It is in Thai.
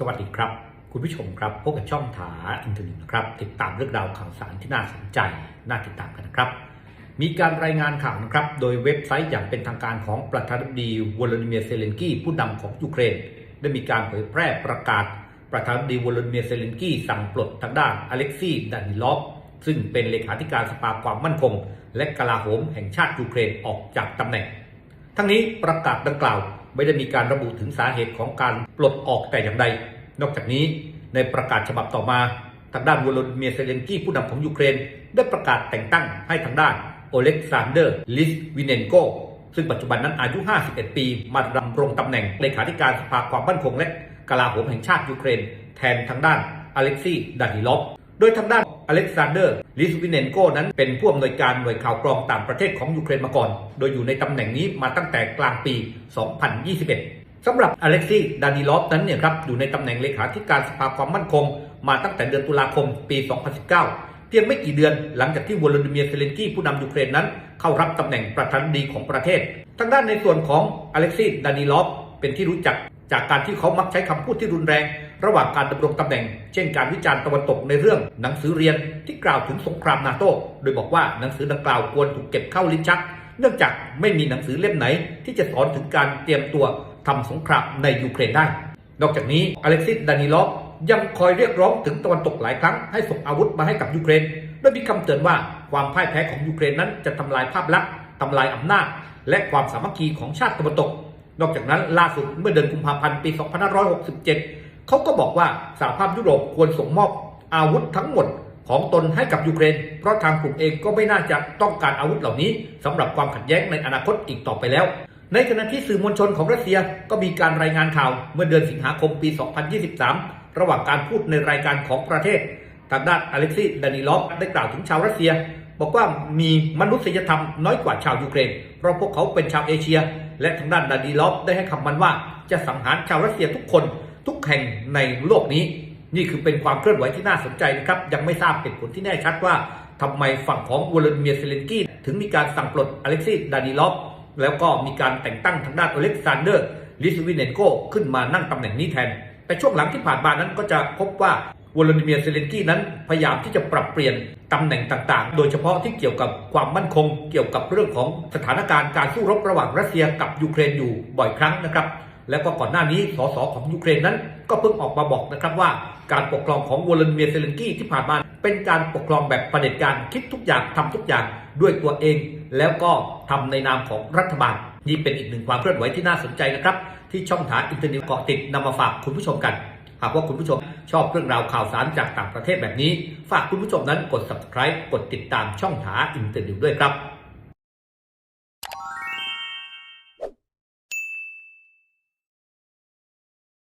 สวัสดีครับ คุณผู้ชมครับพบกับช่องถาอินเทอร์เน็ตนะครับ ติดตามเรื่องราวข่าวสารที่น่าสนใจน่าติดตามกันนะครับ มีการรายงานข่าวนะครับ โดยเว็บไซต์อย่างเป็นทางการของประธานาธิบดีวลาดิเมียร์เซเลนกี้ผู้นำของยูเครน ได้มีการเผยแพร่ประกาศ ประธานาธิบดีวลาดิเมียร์เซเลนกี้สั่งปลดทางด้านอเล็กซีดานิลอฟซึ่งเป็นเลขาธิการสภาความมั่นคง และกลาโหมแห่งชาติยูเครนออกจากตำแหน่ง ทั้งนี้ประกาศดังกล่าว ไม่ได้มีการระบุถึงสาเหตุของการปลดออกแต่อย่างใด นอกจากนี้ในประกาศฉบับต่อมา ทางด้านวลาดิเมียร์เซเลนกี้ผู้นำของยูเครน ได้ประกาศแต่งตั้งให้ทางด้านโอเล็กซานเดอร์ลิสวินเนนโกซึ่งปัจจุบันนั้นอายุ 51 ปี มาดำรงตำแหน่งเลขาธิการสภาความมั่นคงและกลาโหมแห่งชาติยูเครน แทนทางด้านอเล็กซีดานิลอฟ โดยทางด้านอเล็กซานเดอร์ลิสวินเนนโกนั้นเป็นผู้อำนวยการหน่วยข่าวกรองต่างประเทศของยูเครนมาก่อน โดยอยู่ในตำแหน่งนี้มาตั้งแต่กลางปี 2021สำหรับอเล็กซีดานิลอฟนั้นเนี่ยครับอยู่ในตำแหน่งเลขาธิการสภาความมั่นคง มาตั้งแต่เดือนตุลาคมปี 2019 เพียงไม่กี่เดือนหลังจากที่วลาดิเมียร์เซเลนกี้ผู้นำยูเครนนั้น เข้ารับตำแหน่งประธานาธิบดีของประเทศ ทางด้านในส่วนของอเล็กซีดานิลอฟเป็นที่รู้จักจากการที่เขามักใช้คำพูดที่รุนแรง ระหว่างการดำรงตำแหน่ง เช่นการวิจารณ์ตะวันตกในเรื่องหนังสือเรียนที่กล่าวถึงสงครามนาโต้โดยบอกว่าหนังสือดังกล่าวควรถูกเก็บเข้าลิ้นชัก เนื่องจากไม่มีหนังสือเล่มไหน ที่จะสอนถึงการเตรียมตัวทำสงครามในยูเครนได้ นอกจากนี้อเล็กซิสดานิลอฟยังคอยเรียกร้องถึงตะวันตกหลายครั้งให้ส่งอาวุธมาให้กับยูเครนโดยมีคำเตือนว่าความพ่ายแพ้ของยูเครนนั้นจะทำลายภาพลักษณ์ทำลายอำนาจ และความสามัคคีของชาติตะวันตก นอกจากนั้นล่าสุดเมื่อเดือนกุมภาพันธ์ปี 2567 เขาก็บอกว่าสหภาพยุโรปควรส่งมอบอาวุธทั้งหมดของตนให้กับยูเครน เพราะทางกลุ่มเองก็ไม่น่าจะต้องการอาวุธเหล่านี้สำหรับความขัดแย้งในอนาคตอีกต่อไปแล้ว ในขณะที่สื่อมวลชนของรัสเซียก็มีการรายงานข่าวเมื่อเดือนสิงหาคมปี 2023 ระหว่างการพูดในรายการของประเทศ ทางด้านอเล็กซีดานิลอฟได้กล่าวถึงชาวรัสเซีย บอกว่ามีมนุษยธรรมน้อยกว่าชาวยูเครน เพราะพวกเขาเป็นชาวเอเชีย และทางด้านดานิลอฟได้ให้คำมันว่าจะสังหารชาวรัสเซียทุกคน ทุกแห่งในโลกนี้ นี่คือเป็นความเคลื่อนไหวที่น่าสนใจนะครับ ยังไม่ทราบเหตุผลที่แน่ชัดว่าทำไมฝั่งของวลาดิเมียร์เซเลนกี้ถึงมีการสั่งปลดอเล็กซีดานิลอฟแล้วก็มีการแต่งตั้งทางด้านอเล็กซานเดอร์ลิสวินเนโกขึ้นมานั่งตำแหน่งนี้แทน แต่ช่วงหลังที่ผ่านมานั้นก็จะพบว่าวลาดิเมียร์เซเลนกี้นั้นพยายามที่จะปรับเปลี่ยนตำแหน่งต่างๆ โดยเฉพาะที่เกี่ยวกับความมั่นคง เกี่ยวกับเรื่องของสถานการณ์การสู้รบระหว่างรัสเซียกับยูเครนอยู่บ่อยครั้งนะครับ แล้วก็ก่อนหน้านี้สสของยูเครนนั้น ก็เพิ่งออกมาบอกนะครับว่า การปกครองของวลาดิเมียร์เซเลนกี้ที่ผ่านมาเป็นการปกครองแบบเผด็จการคิดทุกอย่างทำทุกอย่างด้วยตัวเอง แล้วก็ทำในนามของรัฐบาลนี่เป็นอีกหนึ่งความเคลื่อนไหวที่น่าสนใจนะครับ ที่ช่องทางอินเทอร์เน็ตเกาะติดนำมาฝากคุณผู้ชมกันหากว่าคุณผู้ชมชอบเรื่องราวข่าวสารจากต่างประเทศแบบนี้ ฝากคุณผู้ชมนั้นกด subscribe กดติดตามช่องทาอินเทอร์เน็ตด้วยครับ